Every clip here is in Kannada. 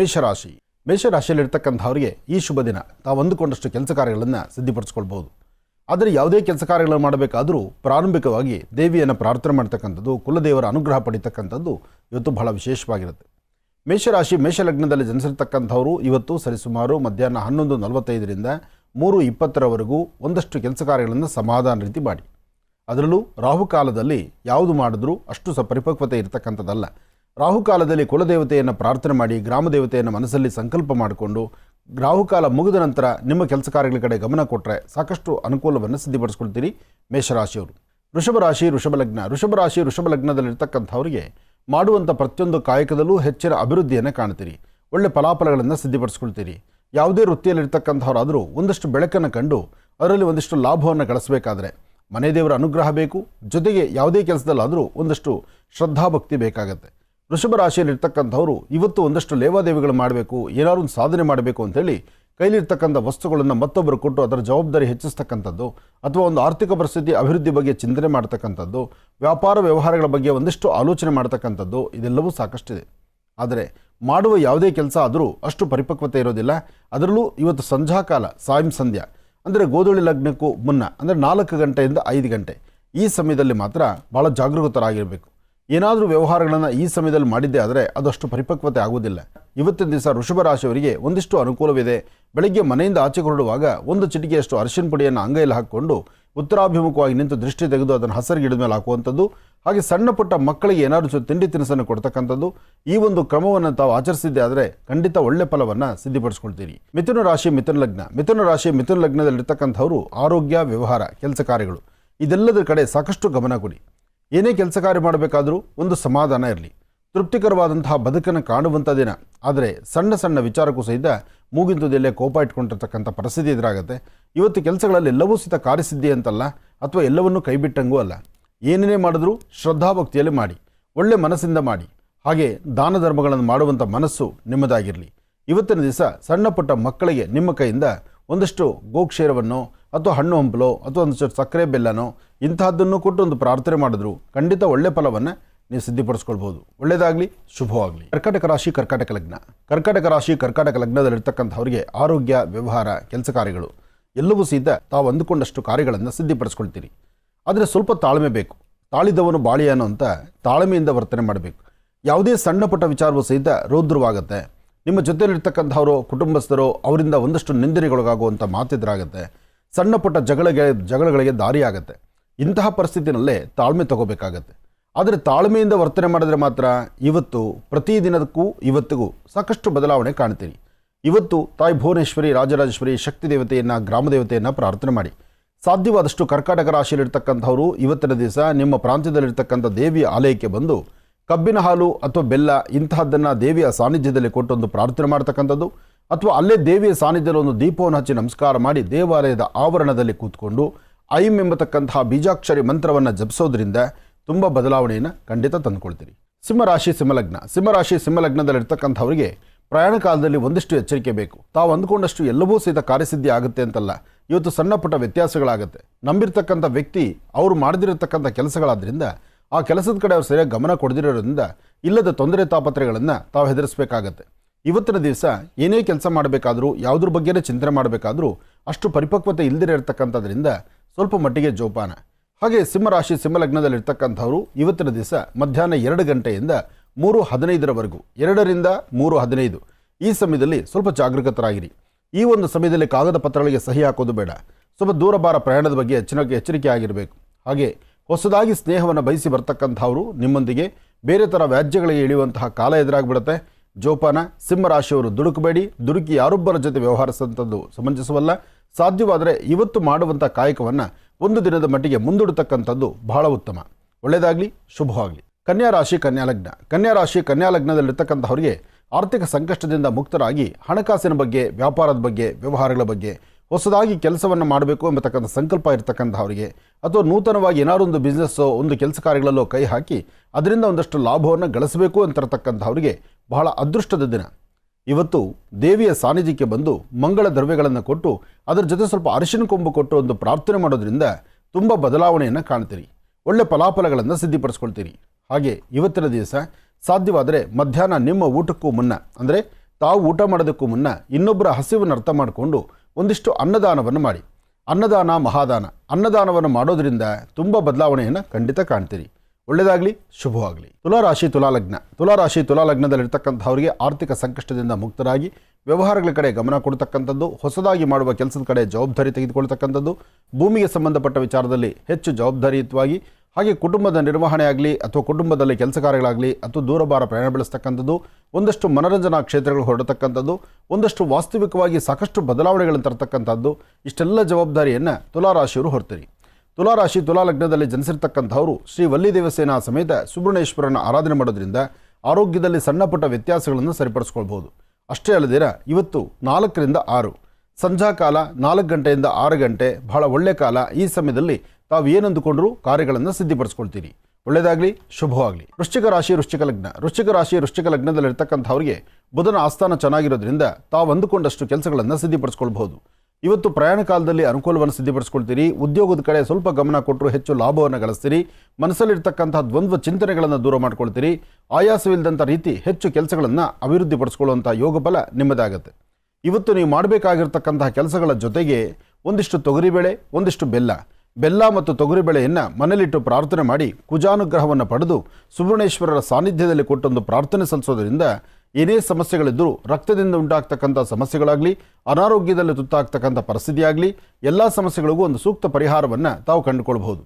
ಮೇಷರಾಶಿ. ಮೇಷರಾಶಿಯಲ್ಲಿರ್ತಕ್ಕಂಥವ್ರಿಗೆ ಈ ಶುಭ ದಿನ. ತಾವು ಅಂದುಕೊಂಡಷ್ಟು ಕೆಲಸ ಕಾರ್ಯಗಳನ್ನು ಸಿದ್ಧಿಪಡಿಸ್ಕೊಳ್ಬೋದು ಆದರೆ ಯಾವುದೇ ಕೆಲಸ ಕಾರ್ಯಗಳನ್ನು ಮಾಡಬೇಕಾದರೂ ಪ್ರಾರಂಭಿಕವಾಗಿ ದೇವಿಯನ್ನು ಪ್ರಾರ್ಥನೆ ಮಾಡ್ತಕ್ಕಂಥದ್ದು, ಕುಲದೇವರ ಅನುಗ್ರಹ ಪಡಿತಕ್ಕಂಥದ್ದು ಇವತ್ತು ಬಹಳ ವಿಶೇಷವಾಗಿರುತ್ತೆ. ಮೇಷರಾಶಿ, ಮೇಷಲಗ್ನದಲ್ಲಿ ಜನಿಸಿರ್ತಕ್ಕಂಥವರು ಇವತ್ತು ಸರಿಸುಮಾರು ಮಧ್ಯಾಹ್ನ ಹನ್ನೊಂದು ನಲವತ್ತೈದರಿಂದ ಮೂರು ಇಪ್ಪತ್ತರವರೆಗೂ ಒಂದಷ್ಟು ಕೆಲಸ ಕಾರ್ಯಗಳನ್ನು ಸಮಾಧಾನ ರೀತಿ ಮಾಡಿ. ಅದರಲ್ಲೂ ರಾಹುಕಾಲದಲ್ಲಿ ಯಾವುದು ಮಾಡಿದ್ರೂ ಅಷ್ಟು ಸ ಪರಿಪಕ್ವತೆ ಇರತಕ್ಕಂಥದ್ದಲ್ಲ. ರಾಹುಕಾಲದಲ್ಲಿ ಕುಲದೇವತೆಯನ್ನು ಪ್ರಾರ್ಥನೆ ಮಾಡಿ ಗ್ರಾಮ ದೇವತೆಯನ್ನು ಮನಸ್ಸಲ್ಲಿ ಸಂಕಲ್ಪ ಮಾಡಿಕೊಂಡು ರಾಹುಕಾಲ ಮುಗಿದ ನಂತರ ನಿಮ್ಮ ಕೆಲಸ ಕಾರ್ಯಗಳ ಕಡೆ ಗಮನ ಕೊಟ್ಟರೆ ಸಾಕಷ್ಟು ಅನುಕೂಲವನ್ನು ಸಿದ್ಧಪಡಿಸ್ಕೊಳ್ತೀರಿ ಮೇಷರಾಶಿಯವರು. ವೃಷಭ ರಾಶಿ, ವೃಷಭ ಲಗ್ನ. ವೃಷಭ ರಾಶಿ, ವೃಷಭ ಲಗ್ನದಲ್ಲಿರ್ತಕ್ಕಂಥವರಿಗೆ ಮಾಡುವಂಥ ಪ್ರತಿಯೊಂದು ಕಾಯಕದಲ್ಲೂ ಹೆಚ್ಚಿನ ಅಭಿವೃದ್ಧಿಯನ್ನು ಕಾಣ್ತೀರಿ. ಒಳ್ಳೆ ಫಲಾಫಲಗಳನ್ನು ಸಿದ್ಧಪಡಿಸ್ಕೊಳ್ತೀರಿ. ಯಾವುದೇ ವೃತ್ತಿಯಲ್ಲಿರ್ತಕ್ಕಂಥವರಾದರೂ ಒಂದಷ್ಟು ಬೆಳಕನ್ನು ಕಂಡು ಅದರಲ್ಲಿ ಒಂದಿಷ್ಟು ಲಾಭವನ್ನು ಗಳಿಸಬೇಕಾದ್ರೆ ಮನೆ ದೇವರ ಅನುಗ್ರಹ ಬೇಕು. ಜೊತೆಗೆ ಯಾವುದೇ ಕೆಲಸದಲ್ಲಾದರೂ ಒಂದಷ್ಟು ಶ್ರದ್ಧಾಭಕ್ತಿ ಬೇಕಾಗತ್ತೆ. ವೃಷಭ ರಾಶಿಯಲ್ಲಿರ್ತಕ್ಕಂಥವ್ರು ಇವತ್ತು ಒಂದಷ್ಟು ಲೇವಾದೇವಿಗಳು ಮಾಡಬೇಕು, ಏನಾದ್ರು ಒಂದು ಸಾಧನೆ ಮಾಡಬೇಕು ಅಂತೇಳಿ ಕೈಲಿರ್ತಕ್ಕಂಥ ವಸ್ತುಗಳನ್ನು ಮತ್ತೊಬ್ಬರು ಕೊಟ್ಟು ಅದರ ಜವಾಬ್ದಾರಿ ಹೆಚ್ಚಿಸ್ತಕ್ಕಂಥದ್ದು ಅಥವಾ ಒಂದು ಆರ್ಥಿಕ ಪರಿಸ್ಥಿತಿ ಅಭಿವೃದ್ಧಿ ಬಗ್ಗೆ ಚಿಂತನೆ ಮಾಡ್ತಕ್ಕಂಥದ್ದು, ವ್ಯಾಪಾರ ವ್ಯವಹಾರಗಳ ಬಗ್ಗೆ ಒಂದಿಷ್ಟು ಆಲೋಚನೆ ಮಾಡ್ತಕ್ಕಂಥದ್ದು, ಇದೆಲ್ಲವೂ ಸಾಕಷ್ಟಿದೆ. ಆದರೆ ಮಾಡುವ ಯಾವುದೇ ಕೆಲಸ ಆದರೂ ಅಷ್ಟು ಪರಿಪಕ್ವತೆ ಇರೋದಿಲ್ಲ. ಅದರಲ್ಲೂ ಇವತ್ತು ಸಂಜಾಕಾಲ ಸಾಯಂ ಸಂಧ್ಯಾ, ಅಂದರೆ ಗೋಧೂಳಿ ಲಗ್ನಕ್ಕೂ ಮುನ್ನ, ಅಂದರೆ ನಾಲ್ಕು ಗಂಟೆಯಿಂದ ಐದು ಗಂಟೆ, ಈ ಸಮಯದಲ್ಲಿ ಮಾತ್ರ ಭಾಳ ಜಾಗರೂಕತರಾಗಿರಬೇಕು ಏನಾದರೂ ವ್ಯವಹಾರಗಳನ್ನು ಈ ಸಮಯದಲ್ಲಿ ಮಾಡಿದ್ದೆ ಆದರೆ ಅದಷ್ಟು ಪರಿಪಕ್ವತೆ ಆಗುವುದಿಲ್ಲ. ಇವತ್ತಿನ ದಿವಸ ವೃಷಭ ರಾಶಿಯವರಿಗೆ ಒಂದಿಷ್ಟು ಅನುಕೂಲವಿದೆ. ಬೆಳಗ್ಗೆ ಮನೆಯಿಂದ ಆಚೆ ಹೊರಡುವಾಗ ಒಂದು ಚಿಟಿಕೆಯಷ್ಟು ಅರಿಶಿನ ಪುಡಿಯನ್ನು ಅಂಗೈಯಲ್ಲಿ ಹಾಕಿಕೊಂಡು ಉತ್ತರಾಭಿಮುಖವಾಗಿ ನಿಂತು ದೃಷ್ಟಿ ತೆಗೆದು ಅದನ್ನು ಹಸರು ಮೇಲೆ ಹಾಕುವಂಥದ್ದು, ಹಾಗೆ ಸಣ್ಣ ಪುಟ್ಟ ಮಕ್ಕಳಿಗೆ ಏನಾದರೂ ತಿಂಡಿ ತಿನಿಸನ್ನು ಕೊಡ್ತಕ್ಕಂಥದ್ದು, ಈ ಒಂದು ಕ್ರಮವನ್ನು ತಾವು ಆಚರಿಸಿದ್ದೆ ಆದರೆ ಖಂಡಿತ ಒಳ್ಳೆ ಫಲವನ್ನು ಸಿದ್ಧಪಡಿಸ್ಕೊಳ್ತೀರಿ. ಮಿಥುನ ರಾಶಿ, ಮಿಥುನ ಲಗ್ನ. ಮಿಥುನ ರಾಶಿ, ಮಿಥುನ ಲಗ್ನದಲ್ಲಿರ್ತಕ್ಕಂಥವರು ಆರೋಗ್ಯ, ವ್ಯವಹಾರ, ಕೆಲಸ ಕಾರ್ಯಗಳು, ಇದೆಲ್ಲದರ ಕಡೆ ಸಾಕಷ್ಟು ಗಮನ ಕೊಡಿ. ಏನೇ ಕೆಲಸ ಕಾರ್ಯ ಮಾಡಬೇಕಾದರೂ ಒಂದು ಸಮಾಧಾನ ಇರಲಿ. ತೃಪ್ತಿಕರವಾದಂತಹ ಬದುಕನ್ನು ಕಾಣುವಂಥ ದಿನ. ಆದರೆ ಸಣ್ಣ ಸಣ್ಣ ವಿಚಾರಕ್ಕೂ ಸಹಿತ ಮೂಗಿನ ತುದಿಯಲ್ಲೇ ಕೋಪ ಇಟ್ಕೊಂಡಿರ್ತಕ್ಕಂಥ ಪರಿಸ್ಥಿತಿ ಎದುರಾಗುತ್ತೆ. ಇವತ್ತು ಕೆಲಸಗಳಲ್ಲಿ ಎಲ್ಲವೂ ಸಹಿತ ಕಾರ್ಯಸಿದ್ಧಿ ಅಂತಲ್ಲ, ಅಥವಾ ಎಲ್ಲವನ್ನೂ ಕೈಬಿಟ್ಟಂಗೂ ಅಲ್ಲ. ಏನೇನೇ ಮಾಡಿದ್ರೂ ಶ್ರದ್ಧಾಭಕ್ತಿಯಲ್ಲಿ ಮಾಡಿ, ಒಳ್ಳೆ ಮನಸ್ಸಿಂದ ಮಾಡಿ. ಹಾಗೆ ದಾನ ಧರ್ಮಗಳನ್ನು ಮಾಡುವಂಥ ಮನಸ್ಸು ನಿಮ್ಮದಾಗಿರಲಿ. ಇವತ್ತಿನ ದಿವಸ ಸಣ್ಣ ಪುಟ್ಟ ಮಕ್ಕಳಿಗೆ ನಿಮ್ಮ ಕೈಯಿಂದ ಒಂದಷ್ಟು ಗೋಕ್ಷೇರವನ್ನು, ಅಥವಾ ಹಣ್ಣು ಹಂಪಲೋ, ಅಥವಾ ಒಂದಷ್ಟು ಸಕ್ಕರೆ ಬೆಲ್ಲನೋ ಇಂತಹದ್ದನ್ನು ಕೊಟ್ಟು ಒಂದು ಪ್ರಾರ್ಥನೆ ಮಾಡಿದ್ರು. ಖಂಡಿತ ಒಳ್ಳೆ ಫಲವನ್ನು ನೀವು ಸಿದ್ಧಿಪಡಿಸ್ಕೊಳ್ಬೋದು ಒಳ್ಳೆಯದಾಗಲಿ ಶುಭವಾಗಲಿ. ಕರ್ಕಾಟಕ ರಾಶಿ, ಕರ್ಕಾಟಕ ಲಗ್ನ. ಕರ್ಕಾಟಕ ರಾಶಿ, ಕರ್ಕಾಟಕ ಲಗ್ನದಲ್ಲಿರ್ತಕ್ಕಂಥವರಿಗೆ ಆರೋಗ್ಯ, ವ್ಯವಹಾರ, ಕೆಲಸ ಕಾರ್ಯಗಳು ಎಲ್ಲವೂ ಸಹಿತ ತಾವು ಅಂದುಕೊಂಡಷ್ಟು ಕಾರ್ಯಗಳನ್ನು ಸಿದ್ಧಿಪಡಿಸ್ಕೊಳ್ತೀರಿ. ಆದರೆ ಸ್ವಲ್ಪ ತಾಳ್ಮೆ ಬೇಕು. ತಾಳಿದವನು ಬಾಳಿಯಾನು ಅಂತ ತಾಳ್ಮೆಯಿಂದ ವರ್ತನೆ ಮಾಡಬೇಕು. ಯಾವುದೇ ಸಣ್ಣ ಪುಟ್ಟ ವಿಚಾರವೂ ಸಹಿತ ರೌದ್ರವಾಗುತ್ತೆ. ನಿಮ್ಮ ಜೊತೆಯಲ್ಲಿರ್ತಕ್ಕಂಥವರು, ಕುಟುಂಬಸ್ಥರು ಅವರಿಂದ ಒಂದಷ್ಟು ನಿಂದನೆಗೊಳಗಾಗುವಂಥ ಮಾತಿದ್ರಾಗುತ್ತೆ. ಸಣ್ಣ ಪುಟ್ಟ ಜಗಳಗೆ ಜಗಳಗಳಿಗೆ ದಾರಿಯಾಗುತ್ತೆ. ಇಂತಹ ಪರಿಸ್ಥಿತಿನಲ್ಲೇ ತಾಳ್ಮೆ ತಗೋಬೇಕಾಗತ್ತೆ. ಆದರೆ ತಾಳ್ಮೆಯಿಂದ ವರ್ತನೆ ಮಾಡಿದ್ರೆ ಮಾತ್ರ ಇವತ್ತು ಪ್ರತಿದಿನದಕ್ಕೂ ಇವತ್ತಿಗೂ ಸಾಕಷ್ಟು ಬದಲಾವಣೆ ಕಾಣ್ತೀನಿ ಇವತ್ತು ತಾಯಿ ಭುವನೇಶ್ವರಿ, ರಾಜರಾಜೇಶ್ವರಿ ಶಕ್ತಿ ದೇವತೆಯನ್ನು, ಗ್ರಾಮ ದೇವತೆಯನ್ನು ಪ್ರಾರ್ಥನೆ ಮಾಡಿ. ಸಾಧ್ಯವಾದಷ್ಟು ಕರ್ಕಾಟಕ ರಾಶಿಯಲ್ಲಿರ್ತಕ್ಕಂಥವರು ಇವತ್ತಿನ ದಿವಸ ನಿಮ್ಮ ಪ್ರಾಂತ್ಯದಲ್ಲಿರ್ತಕ್ಕಂಥ ದೇವಿಯ ಆಲಯಕ್ಕೆ ಬಂದು ಕಬ್ಬಿನ ಹಾಲು ಅಥವಾ ಬೆಲ್ಲ ಇಂತಹದ್ದನ್ನು ದೇವಿಯ ಸಾನ್ನಿಧ್ಯದಲ್ಲಿ ಕೊಟ್ಟೊಂದು ಪ್ರಾರ್ಥನೆ ಮಾಡ್ತಕ್ಕಂಥದ್ದು ಅಥವಾ ಅಲ್ಲೇ ದೇವಿಯ ಸಾನ್ನಿಧ್ಯದಲ್ಲಿ ಒಂದು ದೀಪವನ್ನು ಹಚ್ಚಿ ನಮಸ್ಕಾರ ಮಾಡಿ ದೇವಾಲಯದ ಆವರಣದಲ್ಲಿ ಕೂತ್ಕೊಂಡು ಐಂ ಎಂಬತಕ್ಕಂತಹ ಬೀಜಾಕ್ಷರಿ ಮಂತ್ರವನ್ನು ಜಪಿಸೋದ್ರಿಂದ ತುಂಬ ಬದಲಾವಣೆಯನ್ನು ಖಂಡಿತ ತಂದುಕೊಳ್ತೀರಿ. ಸಿಂಹರಾಶಿ ಸಿಂಹಲಗ್ನ. ಸಿಂಹರಾಶಿ ಸಿಂಹಲಗ್ನದಲ್ಲಿರ್ತಕ್ಕಂಥವರಿಗೆ ಪ್ರಯಾಣ ಕಾಲದಲ್ಲಿ ಒಂದಿಷ್ಟು ಎಚ್ಚರಿಕೆ ಬೇಕು. ತಾವು ಅಂದ್ಕೊಂಡಷ್ಟು ಎಲ್ಲವೂ ಸಹಿತ ಕಾರ್ಯಸಿದ್ಧಿ ಆಗುತ್ತೆ ಅಂತಲ್ಲ, ಇವತ್ತು ಸಣ್ಣ ಪುಟ್ಟ ವ್ಯತ್ಯಾಸಗಳಾಗುತ್ತೆ. ನಂಬಿರ್ತಕ್ಕಂಥ ವ್ಯಕ್ತಿ ಅವರು ಮಾಡದಿರತಕ್ಕಂಥ ಕೆಲಸಗಳಾದ್ರಿಂದ, ಆ ಕೆಲಸದ ಕಡೆ ಅವ್ರು ಸರಿಯಾಗಿ ಗಮನ ಕೊಡದಿರೋದ್ರಿಂದ ಇಲ್ಲದ ತೊಂದರೆ ತಾಪತ್ರೆಗಳನ್ನು ತಾವು ಹೆದರಿಸಬೇಕಾಗತ್ತೆ. ಇವತ್ತಿನ ದಿವಸ ಏನೇ ಕೆಲಸ ಮಾಡಬೇಕಾದ್ರೂ, ಯಾವುದ್ರ ಬಗ್ಗೆನೇ ಚಿಂತನೆ ಮಾಡಬೇಕಾದರೂ ಅಷ್ಟು ಪರಿಪಕ್ವತೆ ಇಲ್ಲದಿರ ಇರತಕ್ಕಂಥದ್ರಿಂದ ಸ್ವಲ್ಪ ಮಟ್ಟಿಗೆ ಜೋಪಾನ. ಹಾಗೆ ಸಿಂಹರಾಶಿ ಸಿಂಹಲಗ್ನದಲ್ಲಿರ್ತಕ್ಕಂಥವರು ಇವತ್ತಿನ ದಿವಸ ಮಧ್ಯಾಹ್ನ ಎರಡು ಗಂಟೆಯಿಂದ ಮೂರು ಹದಿನೈದರವರೆಗೂ, ಎರಡರಿಂದ ಮೂರು ಹದಿನೈದು. ಈ ಸಮಯದಲ್ಲಿ ಸ್ವಲ್ಪ ಜಾಗರೂಕತರಾಗಿರಿ ಈ ಒಂದು ಸಮಯದಲ್ಲಿ ಕಾಗದ ಪತ್ರಗಳಿಗೆ ಸಹಿ ಹಾಕೋದು ಬೇಡ. ಸ್ವಲ್ಪ ದೂರಭಾರ ಪ್ರಯಾಣದ ಬಗ್ಗೆ ಹೆಚ್ಚಿನ ಎಚ್ಚರಿಕೆ ಆಗಿರಬೇಕು ಹಾಗೆ ಹೊಸದಾಗಿ ಸ್ನೇಹವನ್ನು ಬಯಸಿ ಬರ್ತಕ್ಕಂಥವರು ನಿಮ್ಮೊಂದಿಗೆ ಬೇರೆ ಥರ ವ್ಯಾಜ್ಯಗಳಿಗೆ ಇಳಿಯುವಂತಹ ಕಾಲ ಎದುರಾಗಿಬಿಡುತ್ತೆ. ಜೋಪಾನ, ಸಿಂಹರಾಶಿಯವರು ದುಡುಕಬೇಡಿ. ದುಡುಕಿ ಯಾರೊಬ್ಬರ ಜೊತೆ ವ್ಯವಹರಿಸುವಂಥದ್ದು ಸಮಂಜಸವಲ್ಲ. ಸಾಧ್ಯವಾದರೆ ಇವತ್ತು ಮಾಡುವಂಥ ಕಾಯಕವನ್ನು ಒಂದು ದಿನದ ಮಟ್ಟಿಗೆ ಮುಂದೂಡತಕ್ಕಂಥದ್ದು ಬಹಳ ಉತ್ತಮ. ಒಳ್ಳೆಯದಾಗಲಿ, ಶುಭವಾಗಲಿ. ಕನ್ಯಾ ರಾಶಿ, ಕನ್ಯಾ ಲಗ್ನ. ಕನ್ಯಾ ರಾಶಿ, ಕನ್ಯಾ ಆರ್ಥಿಕ ಸಂಕಷ್ಟದಿಂದ ಮುಕ್ತರಾಗಿ ಹಣಕಾಸಿನ ಬಗ್ಗೆ, ವ್ಯಾಪಾರದ ಬಗ್ಗೆ, ವ್ಯವಹಾರಗಳ ಬಗ್ಗೆ ಹೊಸದಾಗಿ ಕೆಲಸವನ್ನು ಮಾಡಬೇಕು ಎಂಬತಕ್ಕಂಥ ಸಂಕಲ್ಪ ಇರತಕ್ಕಂಥವರಿಗೆ ಅಥವಾ ನೂತನವಾಗಿ ಏನಾದರೂ ಒಂದು ಬಿಸ್ನೆಸ್ಸೋ, ಒಂದು ಕೆಲಸ ಕಾರ್ಯಗಳಲ್ಲೋ ಕೈ ಹಾಕಿ ಅದರಿಂದ ಒಂದಷ್ಟು ಲಾಭವನ್ನು ಗಳಿಸಬೇಕು ಅಂತಿರತಕ್ಕಂಥವರಿಗೆ ಬಹಳ ಅದೃಷ್ಟದ ದಿನ. ಇವತ್ತು ದೇವಿಯ ಸಾನ್ನಿಧ್ಯಕ್ಕೆ ಬಂದು ಮಂಗಳ ದ್ರವ್ಯಗಳನ್ನು ಕೊಟ್ಟು ಅದರ ಜೊತೆ ಸ್ವಲ್ಪ ಅರಿಶಿನ ಕೊಂಬು ಕೊಟ್ಟು ಒಂದು ಪ್ರಾರ್ಥನೆ ಮಾಡೋದ್ರಿಂದ ತುಂಬ ಬದಲಾವಣೆಯನ್ನು ಕಾಣ್ತೀರಿ. ಒಳ್ಳೆ ಫಲಾಫಲಗಳನ್ನು ಸಿದ್ಧಿಪಡಿಸ್ಕೊಳ್ತೀರಿ. ಹಾಗೆ ಇವತ್ತಿನ ದಿವಸ ಸಾಧ್ಯವಾದರೆ ಮಧ್ಯಾಹ್ನ ನಿಮ್ಮ ಊಟಕ್ಕೂ ಮುನ್ನ, ಅಂದರೆ ತಾವು ಊಟ ಮಾಡೋದಕ್ಕೂ ಮುನ್ನ ಇನ್ನೊಬ್ಬರ ಹಸಿವನ್ನು ಅರ್ಥ ಮಾಡಿಕೊಂಡು ಒಂದಿಷ್ಟು ಅನ್ನದಾನವನ್ನು ಮಾಡಿ. ಅನ್ನದಾನ ಮಹಾದಾನ. ಅನ್ನದಾನವನ್ನು ಮಾಡೋದರಿಂದ ತುಂಬ ಬದಲಾವಣೆಯನ್ನು ಖಂಡಿತ ಕಾಣ್ತೀರಿ. ಒಳ್ಳೆಯದಾಗಲಿ ಶುಭವಾಗಲಿ. ತುಲಾರಾಶಿ, ತುಲಾಲಗ್ನ. ತುಲಾರಾಶಿ, ತುಲಾಲಗ್ನದಲ್ಲಿರ್ತಕ್ಕಂಥವರಿಗೆ ಆರ್ಥಿಕ ಸಂಕಷ್ಟದಿಂದ ಮುಕ್ತರಾಗಿ, ವ್ಯವಹಾರಗಳ ಕಡೆ ಗಮನ ಕೊಡತಕ್ಕಂಥದ್ದು, ಹೊಸದಾಗಿ ಮಾಡುವ ಕೆಲಸದ ಕಡೆ ಜವಾಬ್ದಾರಿ ತೆಗೆದುಕೊಳ್ತಕ್ಕಂಥದ್ದು, ಭೂಮಿಗೆ ಸಂಬಂಧಪಟ್ಟ ವಿಚಾರದಲ್ಲಿ ಹೆಚ್ಚು ಜವಾಬ್ದಾರಿಯುತವಾಗಿ, ಹಾಗೆ ಕುಟುಂಬದ ನಿರ್ವಹಣೆ ಆಗಲಿ, ಅಥವಾ ಕುಟುಂಬದಲ್ಲಿ ಕೆಲಸ ಕಾರ್ಯಗಳಾಗಲಿ, ಅಥವಾ ದೂರಭಾರ ಪ್ರಯಾಣ ಬೆಳೆಸ್ತಕ್ಕಂಥದ್ದು, ಒಂದಷ್ಟು ಮನರಂಜನಾ ಕ್ಷೇತ್ರಗಳು ಹೊರಡತಕ್ಕಂಥದ್ದು, ಒಂದಷ್ಟು ವಾಸ್ತವಿಕವಾಗಿ ಸಾಕಷ್ಟು ಬದಲಾವಣೆಗಳನ್ನು ತರತಕ್ಕಂಥದ್ದು, ಇಷ್ಟೆಲ್ಲ ಜವಾಬ್ದಾರಿಯನ್ನು ತುಲಾರಾಶಿಯವರು ಹೊರ್ತೀರಿ. ತುಲಾರಾಶಿ ತುಲಾಲಗ್ನದಲ್ಲಿ ಜನಿಸಿರ್ತಕ್ಕಂಥವರು ಶ್ರೀ ವಲ್ಲಿ ದೇವಸೇನಾ ಸಮೇತ ಸುಬ್ರಹ್ಮಣ್ಯೇಶ್ವರನ ಆರಾಧನೆ ಮಾಡೋದ್ರಿಂದ ಆರೋಗ್ಯದಲ್ಲಿ ಸಣ್ಣಪುಟ್ಟ ವ್ಯತ್ಯಾಸಗಳನ್ನು ಸರಿಪಡಿಸ್ಕೊಳ್ಬಹುದು. ಅಷ್ಟೇ ಅಲ್ಲದಿರ ಇವತ್ತು ನಾಲ್ಕರಿಂದ ಆರು. ಸಂಜಾ ಕಾಲ ನಾಲ್ಕು ಗಂಟೆಯಿಂದ ಆರು ಗಂಟೆ, ಬಹಳ ಒಳ್ಳೆ ಕಾಲ. ಈ ಸಮಯದಲ್ಲಿ ತಾವು ಏನಂದುಕೊಂಡರೂ ಕಾರ್ಯಗಳನ್ನು ಸಿದ್ಧಿಪಡಿಸ್ಕೊಳ್ತೀರಿ. ಒಳ್ಳೆಯದಾಗಲಿ, ಶುಭವಾಗಲಿ. ವೃಶ್ಚಿಕ ರಾಶಿ, ವೃಶ್ಚಿಕ ಲಗ್ನ. ವೃಶ್ಚಿಕ ರಾಶಿ, ವೃಶ್ಚಿಕ ಲಗ್ನದಲ್ಲಿರ್ತಕ್ಕಂಥವ್ರಿಗೆ ಬುಧನ ಆಸ್ಥಾನ ಚೆನ್ನಾಗಿರೋದ್ರಿಂದ ತಾವು ಅಂದುಕೊಂಡಷ್ಟು ಕೆಲಸಗಳನ್ನು ಸಿದ್ಧಿಪಡಿಸ್ಕೊಳ್ಬಹುದು. ಇವತ್ತು ಪ್ರಯಾಣ ಕಾಲದಲ್ಲಿ ಅನುಕೂಲವನ್ನು ಸಿದ್ಧಪಡಿಸ್ಕೊಳ್ತೀರಿ. ಉದ್ಯೋಗದ ಕಡೆ ಸ್ವಲ್ಪ ಗಮನ ಕೊಟ್ಟರು ಹೆಚ್ಚು ಲಾಭವನ್ನು ಗಳಿಸ್ತೀರಿ. ಮನಸ್ಸಲ್ಲಿರ್ತಕ್ಕಂಥ ದ್ವಂದ್ವ ಚಿಂತನೆಗಳನ್ನು ದೂರ ಮಾಡ್ಕೊಳ್ತೀರಿ. ಆಯಾಸವಿಲ್ಲದಂಥ ರೀತಿ ಹೆಚ್ಚು ಕೆಲಸಗಳನ್ನು ಅಭಿವೃದ್ಧಿಪಡಿಸ್ಕೊಳ್ಳುವಂಥ ಯೋಗಬಲ ನಿಮ್ಮದಾಗತ್ತೆ. ಇವತ್ತು ನೀವು ಮಾಡಬೇಕಾಗಿರ್ತಕ್ಕಂತಹ ಕೆಲಸಗಳ ಜೊತೆಗೆ ಒಂದಿಷ್ಟು ತೊಗರಿಬೇಳೆ ಒಂದಿಷ್ಟು ಬೆಲ್ಲ. ಬೆಲ್ಲ ಮತ್ತು ತೊಗರಿಬೇಳೆಯನ್ನು ಮನೆಯಲ್ಲಿಟ್ಟು ಪ್ರಾರ್ಥನೆ ಮಾಡಿ ಕುಜಾನುಗ್ರಹವನ್ನು ಪಡೆದು ಸುವರ್ಣೇಶ್ವರರ ಸಾನ್ನಿಧ್ಯದಲ್ಲಿ ಕೊಟ್ಟೊಂದು ಪ್ರಾರ್ಥನೆ ಸಲ್ಲಿಸೋದ್ರಿಂದ ಏನೇ ಸಮಸ್ಯೆಗಳಿದ್ದರೂ ರಕ್ತದಿಂದ ಉಂಟಾಗ್ತಕ್ಕಂಥ ಸಮಸ್ಯೆಗಳಾಗಲಿ, ಅನಾರೋಗ್ಯದಲ್ಲಿ ತುತ್ತಾಗ್ತಕ್ಕಂಥ ಪರಿಸ್ಥಿತಿಯಾಗಲಿ, ಎಲ್ಲ ಸಮಸ್ಯೆಗಳಿಗೂ ಒಂದು ಸೂಕ್ತ ಪರಿಹಾರವನ್ನು ತಾವು ಕಂಡುಕೊಳ್ಬಹುದು.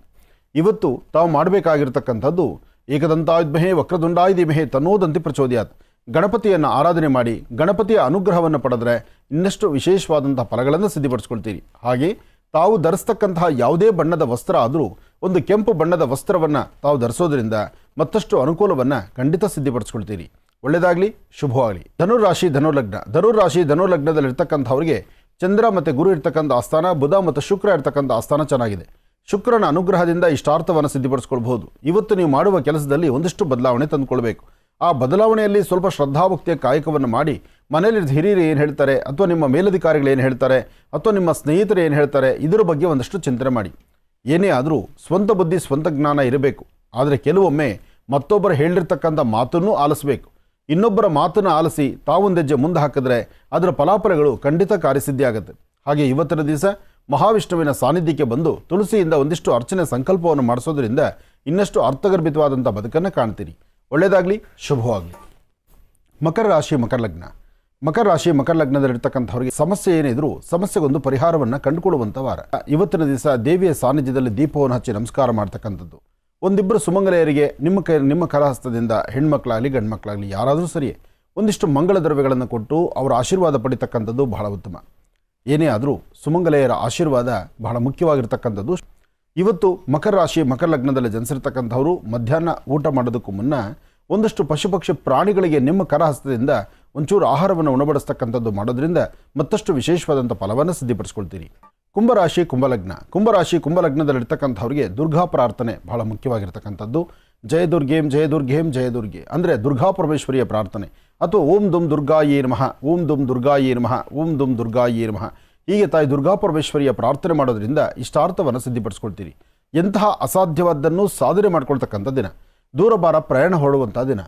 ಇವತ್ತು ತಾವು ಮಾಡಬೇಕಾಗಿರ್ತಕ್ಕಂಥದ್ದು ಏಕದಂತಾಯುಧ್ಮಹೇ ವಕ್ರದುಂಡಾಯುಧಿಮಹೇ ತನ್ನೋದಂತಿ ಪ್ರಚೋದಯಾತ್. ಗಣಪತಿಯನ್ನು ಆರಾಧನೆ ಮಾಡಿ, ಗಣಪತಿಯ ಅನುಗ್ರಹವನ್ನು ಪಡೆದರೆ ಇನ್ನಷ್ಟು ವಿಶೇಷವಾದಂಥ ಫಲಗಳನ್ನು ಸಿದ್ಧಪಡಿಸ್ಕೊಳ್ತೀರಿ. ಹಾಗೆ ತಾವು ಧರಿಸ್ತಕ್ಕಂತಹ ಯಾವುದೇ ಬಣ್ಣದ ವಸ್ತ್ರ ಆದರೂ, ಒಂದು ಕೆಂಪು ಬಣ್ಣದ ವಸ್ತ್ರವನ್ನು ತಾವು ಧರಿಸೋದ್ರಿಂದ ಮತ್ತಷ್ಟು ಅನುಕೂಲವನ್ನು ಖಂಡಿತ ಸಿದ್ಧಪಡಿಸ್ಕೊಳ್ತೀರಿ. ಒಳ್ಳೆಯದಾಗಲಿ ಶುಭವಾಗಲಿ. ಧನುರಾಶಿ ಧನುರ್ಲಗ್ನ ಧನುರಾಶಿ ಧನುರ್ಲಗ್ನದಲ್ಲಿರ್ತಕ್ಕಂಥವ್ರಿಗೆ ಚಂದ್ರ ಮತ್ತು ಗುರು ಇರ್ತಕ್ಕಂಥ ಆಸ್ಥಾನ, ಬುಧ ಮತ್ತು ಶುಕ್ರ ಇರ್ತಕ್ಕಂಥ ಆಸ್ಥಾನ ಚೆನ್ನಾಗಿದೆ. ಶುಕ್ರನ ಅನುಗ್ರಹದಿಂದ ಇಷ್ಟಾರ್ಥವನ್ನು ಸಿದ್ಧಪಡಿಸ್ಕೊಳ್ಬಹುದು. ಇವತ್ತು ನೀವು ಮಾಡುವ ಕೆಲಸದಲ್ಲಿ ಒಂದಿಷ್ಟು ಬದಲಾವಣೆ ತಂದುಕೊಳ್ಬೇಕು. ಆ ಬದಲಾವಣೆಯಲ್ಲಿ ಸ್ವಲ್ಪ ಶ್ರದ್ಧಾಭಕ್ತಿಯ ಕಾಯಕವನ್ನು ಮಾಡಿ ಮನೆಯಲ್ಲಿ ಹಿರಿಯರು ಏನು ಹೇಳ್ತಾರೆ, ಅಥವಾ ನಿಮ್ಮ ಮೇಲಧಿಕಾರಿಗಳು ಏನು ಹೇಳ್ತಾರೆ, ಅಥವಾ ನಿಮ್ಮ ಸ್ನೇಹಿತರು ಏನು ಹೇಳ್ತಾರೆ, ಇದರ ಬಗ್ಗೆ ಒಂದಷ್ಟು ಚಿಂತನೆ ಮಾಡಿ. ಏನೇ ಆದರೂ ಸ್ವಂತ ಬುದ್ಧಿ, ಸ್ವಂತ ಜ್ಞಾನ ಇರಬೇಕು. ಆದರೆ ಕೆಲವೊಮ್ಮೆ ಮತ್ತೊಬ್ಬರು ಹೇಳಿರ್ತಕ್ಕಂಥ ಮಾತನ್ನು ಆಲಿಸಬೇಕು. ಇನ್ನೊಬ್ಬರ ಮಾತನ್ನು ಆಲಿಸಿ ತಾವೊಂದೆಜ್ಜೆ ಮುಂದೆ ಹಾಕಿದ್ರೆ ಅದರ ಫಲಾಫಲಗಳು ಖಂಡಿತ ಕಾರ್ಯಸಿದ್ಧಿ ಆಗುತ್ತೆ ಹಾಗೆ ಇವತ್ತಿನ ದಿವಸ ಮಹಾವಿಷ್ಣುವಿನ ಸಾನ್ನಿಧ್ಯಕ್ಕೆ ಬಂದು ತುಳಸಿಯಿಂದ ಒಂದಿಷ್ಟು ಅರ್ಚನೆ ಸಂಕಲ್ಪವನ್ನು ಮಾಡಿಸೋದ್ರಿಂದ ಇನ್ನಷ್ಟು ಅರ್ಥಗರ್ಭಿತವಾದಂಥ ಬದುಕನ್ನು ಕಾಣ್ತೀರಿ. ಒಳ್ಳೆಯದಾಗಲಿ ಶುಭವಾಗಲಿ. ಮಕರ ರಾಶಿ, ಮಕರ ಲಗ್ನ. ಮಕರ ರಾಶಿ, ಮಕರ ಲಗ್ನದಲ್ಲಿರ್ತಕ್ಕಂಥವ್ರಿಗೆ ಸಮಸ್ಯೆ ಏನಿದ್ರು ಸಮಸ್ಯೆಗೊಂದು ಪರಿಹಾರವನ್ನು ಕಂಡುಕೊಳ್ಳುವಂಥ ವಾರ. ಇವತ್ತಿನ ದಿವಸ ದೇವಿಯ ಸಾನ್ನಿಧ್ಯದಲ್ಲಿ ದೀಪವನ್ನು ಹಚ್ಚಿ ನಮಸ್ಕಾರ ಮಾಡ್ತಕ್ಕಂಥದ್ದು. ಒಂದಿಬ್ಬರು ಸುಮಂಗಲೆಯರಿಗೆ ನಿಮ್ಮ ಕೈ, ನಿಮ್ಮ ಕರಹಸ್ತದಿಂದ ಹೆಣ್ಮಕ್ಳಾಗಲಿ ಗಂಡು ಮಕ್ಕಳಾಗಲಿ ಯಾರಾದರೂ ಸರಿಯೇ ಒಂದಿಷ್ಟು ಮಂಗಳ ದ್ರವ್ಯಗಳನ್ನು ಕೊಟ್ಟು ಅವರ ಆಶೀರ್ವಾದ ಪಡಿತಕ್ಕಂಥದ್ದು ಬಹಳ ಉತ್ತಮ. ಏನೇ ಆದರೂ ಸುಮಂಗಲೆಯರ ಆಶೀರ್ವಾದ ಬಹಳ ಮುಖ್ಯವಾಗಿರ್ತಕ್ಕಂಥದ್ದು. ಇವತ್ತು ಮಕರ ರಾಶಿ, ಮಕರ ಲಗ್ನದಲ್ಲಿ ಜನಿಸಿರ್ತಕ್ಕಂಥವರು ಮಧ್ಯಾಹ್ನ ಊಟ ಮಾಡೋದಕ್ಕೂ ಮುನ್ನ ಒಂದಷ್ಟು ಪಶುಪಕ್ಷಿ ಪ್ರಾಣಿಗಳಿಗೆ ನಿಮ್ಮ ಕರಹಸ್ತದಿಂದ ಒಂಚೂರು ಆಹಾರವನ್ನು ಉಣಬಡಿಸ್ತಕ್ಕಂಥದ್ದು ಮಾಡೋದ್ರಿಂದ ಮತ್ತಷ್ಟು ವಿಶೇಷವಾದಂಥ ಫಲವನ್ನು ಸಿದ್ಧಪಡಿಸ್ಕೊಳ್ತೀರಿ. ಕುಂಭರಾಶಿ, ಕುಂಭಲಗ್ನ. ಕುಂಭರಾಶಿ, ಕುಂಭಲಗ್ನದಲ್ಲಿರ್ತಕ್ಕಂಥವ್ರಿಗೆ ದುರ್ಗಾ ಪ್ರಾರ್ಥನೆ ಬಹಳ ಮುಖ್ಯವಾಗಿರ್ತಕ್ಕಂಥದ್ದು. ಜಯದುರ್ಗೇಂ ಜಯದುರ್ಗೇಂ ಜಯದುರ್ಗೆ ಅಂದರೆ ದುರ್ಗಾ ಪರಮೇಶ್ವರಿಯ ಪ್ರಾರ್ಥನೆ. ಅಥವಾ ಓಂ ದುಂ ದುರ್ಗಾಯೇ ನಮಃ, ಓಂ ದುಂ ದುರ್ಗಾಯೇ ನಮಃ, ಓಂ ದುಂ ದುರ್ಗಾಯೇ ನಮಃ. ಹೀಗೆ ತಾಯಿ ದುರ್ಗಾ ಪರಮೇಶ್ವರಿಯ ಪ್ರಾರ್ಥನೆ ಮಾಡೋದ್ರಿಂದ ಇಷ್ಟಾರ್ಥವನ್ನು ಸಿದ್ಧಪಡಿಸ್ಕೊಳ್ತೀರಿ. ಎಂತಹ ಅಸಾಧ್ಯವಾದ್ದನ್ನು ಸಾಧನೆ ಮಾಡ್ಕೊಳ್ತಕ್ಕಂಥ ದಿನ. ದೂರಭಾರ ಪ್ರಯಾಣ ಹೊರಡುವಂಥ ದಿನ.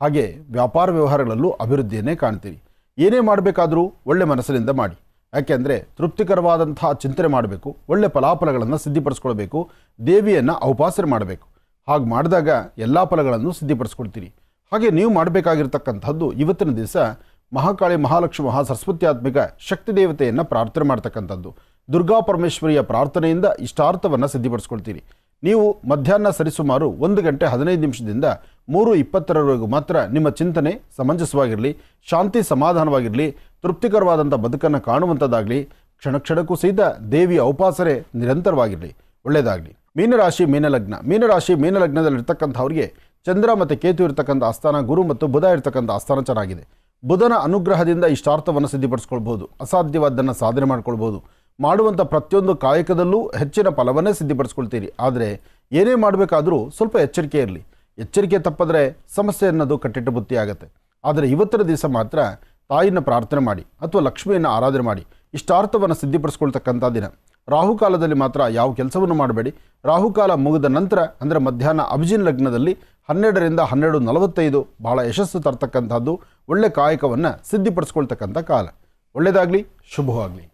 ಹಾಗೆ ವ್ಯಾಪಾರ ವ್ಯವಹಾರಗಳಲ್ಲೂ ಅಭಿವೃದ್ಧಿಯನ್ನೇ ಕಾಣ್ತೀರಿ. ಏನೇ ಮಾಡಬೇಕಾದರೂ ಒಳ್ಳೆ ಮನಸ್ಸಿನಿಂದ ಮಾಡಿ. ಯಾಕೆಂದರೆ ತೃಪ್ತಿಕರವಾದಂತಹ ಚಿಂತನೆ ಮಾಡಬೇಕು, ಒಳ್ಳೆ ಫಲಾಫಲಗಳನ್ನು ಸಿದ್ಧಿಪಡಿಸ್ಕೊಳ್ಬೇಕು, ದೇವಿಯನ್ನು ಔಪಾಸನೆ ಮಾಡಬೇಕು. ಹಾಗೆ ಮಾಡಿದಾಗ ಎಲ್ಲ ಫಲಗಳನ್ನು ಸಿದ್ಧಿಪಡಿಸ್ಕೊಳ್ತೀರಿ. ಹಾಗೆ ನೀವು ಮಾಡಬೇಕಾಗಿರ್ತಕ್ಕಂಥದ್ದು ಇವತ್ತಿನ ದಿವಸ ಮಹಾಕಾಳಿ ಮಹಾಲಕ್ಷ್ಮಿ ಮಹಾ ಸರಸ್ವತ್ಯಾತ್ಮಿಕ ಶಕ್ತಿ ದೇವತೆಯನ್ನು ಪ್ರಾರ್ಥನೆ ಮಾಡ್ತಕ್ಕಂಥದ್ದು. ದುರ್ಗಾ ಪರಮೇಶ್ವರಿಯ ಪ್ರಾರ್ಥನೆಯಿಂದ ಇಷ್ಟಾರ್ಥವನ್ನು ಸಿದ್ಧಪಡಿಸ್ಕೊಳ್ತೀರಿ. ನೀವು ಮಧ್ಯಾಹ್ನ ಸರಿಸುಮಾರು ಒಂದು ಗಂಟೆ ಹದಿನೈದು ನಿಮಿಷದಿಂದ ಮೂರು ಇಪ್ಪತ್ತರವರೆಗೂ ಮಾತ್ರ ನಿಮ್ಮ ಚಿಂತನೆ ಸಮಂಜಸವಾಗಿರಲಿ, ಶಾಂತಿ ಸಮಾಧಾನವಾಗಿರಲಿ, ತೃಪ್ತಿಕರವಾದಂಥ ಬದುಕನ್ನು ಕಾಣುವಂಥದ್ದಾಗಲಿ, ಕ್ಷಣ ಕ್ಷಣಕ್ಕೂ ಸಹಿತ ದೇವಿಯ ಉಪಾಸನೆ ನಿರಂತರವಾಗಿರಲಿ, ಒಳ್ಳೆಯದಾಗಲಿ. ಮೀನರಾಶಿ, ಮೀನಲಗ್ನ. ಮೀನರಾಶಿ, ಮೀನಲಗ್ನದಲ್ಲಿರ್ತಕ್ಕಂಥವ್ರಿಗೆ ಚಂದ್ರ ಮತ್ತು ಕೇತು ಇರತಕ್ಕಂಥ ಆಸ್ಥಾನ, ಗುರು ಮತ್ತು ಬುಧ ಇರತಕ್ಕಂಥ ಆಸ್ಥಾನ ಚೆನ್ನಾಗಿದೆ. ಬುಧನ ಅನುಗ್ರಹದಿಂದ ಇಷ್ಟಾರ್ಥವನ್ನು ಸಿದ್ಧಪಡಿಸ್ಕೊಳ್ಬೋದು ಅಸಾಧ್ಯವಾದ್ದನ್ನು ಸಾಧನೆ ಮಾಡ್ಕೊಳ್ಬೋದು ಮಾಡುವಂಥ ಪ್ರತಿಯೊಂದು ಕಾಯಕದಲ್ಲೂ ಹೆಚ್ಚಿನ ಫಲವನ್ನೇ ಸಿದ್ಧಪಡಿಸ್ಕೊಳ್ತೀರಿ. ಆದರೆ ಏನೇ ಮಾಡಬೇಕಾದರೂ ಸ್ವಲ್ಪ ಎಚ್ಚರಿಕೆ ಇರಲಿ. ಎಚ್ಚರಿಕೆ ತಪ್ಪಿದ್ರೆ ಸಮಸ್ಯೆ ಅನ್ನೋದು ಕಟ್ಟಿಟ್ಟ ಬುತ್ತಿ ಆಗುತ್ತೆ. ಆದರೆ ಇವತ್ತಿನ ದಿವಸ ಮಾತ್ರ ತಾಯಿನ ಪ್ರಾರ್ಥನೆ ಮಾಡಿ ಅಥವಾ ಲಕ್ಷ್ಮಿಯನ್ನು ಆರಾಧನೆ ಮಾಡಿ. ಇಷ್ಟಾರ್ಥವನ್ನು ಸಿದ್ಧಪಡಿಸ್ಕೊಳ್ತಕ್ಕಂಥ ದಿನ. ರಾಹುಕಾಲದಲ್ಲಿ ಮಾತ್ರ ಯಾವ ಕೆಲಸವನ್ನು ಮಾಡಬೇಡಿ. ರಾಹುಕಾಲ ಮುಗಿದ ನಂತರ, ಅಂದರೆ ಮಧ್ಯಾಹ್ನ ಅಭಿಜಿನ್ ಲಗ್ನದಲ್ಲಿ ಹನ್ನೆರಡರಿಂದ ಹನ್ನೆರಡು ನಲವತ್ತೈದು ಬಹಳ ಯಶಸ್ಸು ತರ್ತಕ್ಕಂಥದ್ದು ಒಳ್ಳೆ ಕಾಯಕವನ್ನು ಸಿದ್ಧಿಪಡಿಸ್ಕೊಳ್ತಕ್ಕಂಥ ಕಾಲ. ಒಳ್ಳೆಯದಾಗಲಿ ಶುಭವಾಗಲಿ.